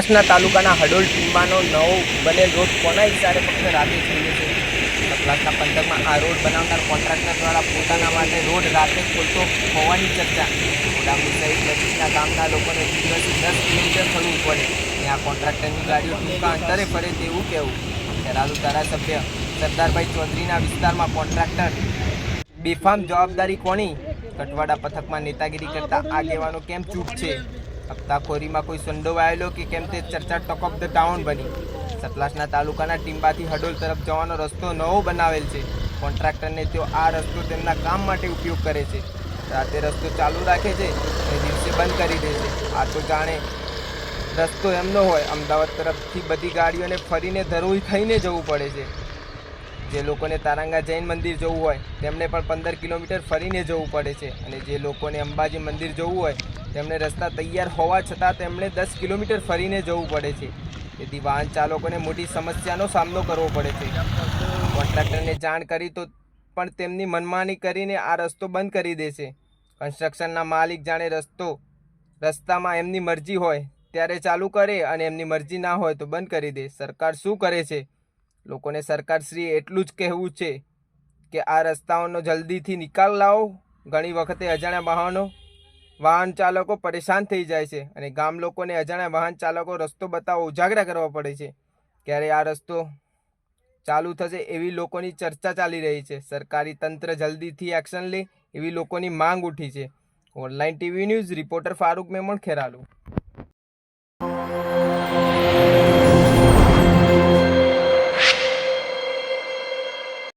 આસના તાલુકાના હડોલ ટીમ્બાનો નવો બનેલ રોડ કોના ઇશારે ફક્ત રાતે ખુલ્યો છે? કલાકના પંથકમાં આ રોડ બનાવનાર કોન્ટ્રાક્ટર દ્વારા પોતાના માટે રોડ રાતે ખોલતો હોવાની ચર્ચા. મોડામડી સહિત નજીકના ગામના લોકોને દિવસે દસ કિલોમીટર ફરવું પડે. ત્યાં કોન્ટ્રાક્ટરની ગાડીઓ ટૂંકા અંતરે ફરે તેવું કહેવું. ખેરાલુ ધારાસભ્ય સરદારભાઈ ચૌધરીના વિસ્તારમાં કોન્ટ્રાક્ટર. બેફામ જવાબદારી કોની? કટવાડા પથકમાં નેતાગીરી કરતા આગેવાનો કેમ ચૂપ છે? હપ્તાખોરીમાં કોઈ સંડોવાયેલો કે કેમ તે ચર્ચા ટોક ઓફ ધ ટાઉન બની. સતલાસના તાલુકાના ટીમ્બાથી હડોલ તરફ જવાનો રસ્તો નવો બનાવેલ છે. કોન્ટ્રાક્ટરને તેઓ આ રસ્તો તેમના કામ માટે ઉપયોગ કરે છે. રાતે રસ્તો ચાલુ રાખે છે અને દિવસે બંધ કરી દે છે. આ તો જાણે રસ્તો એમનો હોય. અમદાવાદ તરફથી બધી ગાડીઓને ફરીને ધરોઈ થઈને જવું પડે છે. જે લોકોને તારંગા જૈન મંદિર જવું હોય, તેમને પણ પંદર કિલોમીટર ફરીને જવું પડે છે. અને જે લોકોને અંબાજી મંદિર જવું હોય તેમને રસ્તા તૈયાર હોવા છતાં તેમણે દસ કિલોમીટર ફરીને જવું પડે છે. તેથી વાહન ચાલકોને મોટી સમસ્યાનો સામનો કરવો પડે છે. કોન્ટ્રાક્ટરને જાણ કરી તો પણ તેમની મનમાની કરીને આ રસ્તો બંધ કરી દે છે. કન્સ્ટ્રક્શનના માલિક જાણે રસ્તો, રસ્તામાં એમની મરજી હોય, ત્યારે ચાલુ કરે અને એમની મરજી ના હોય તો બંધ કરી દે. સરકાર શું કરે છે? લોકોને સરકારશ્રી એટલું જ કહેવું છે કે આ રસ્તાઓનો જલ્દીથી નિકાલ લાવો. ઘણી વખતે અજાણ્યા વાહનો વાહન ચાલકો પરેશાન થઈ જાય છે અને ગામ લોકોને અજાણ્યા વાહન ચાલકો રસ્તો બતાવવા ઉજાગરા કરવા પડે છે. ક્યારે આ રસ્તો ચાલુ થશે એવી લોકોની ચર્ચા ચાલી રહી છે. સરકારી તંત્ર જલ્દીથી એક્શન લે એવી લોકોની માંગ ઉઠી છે. Online TV news, reporter Farooq Memon, Kheralu.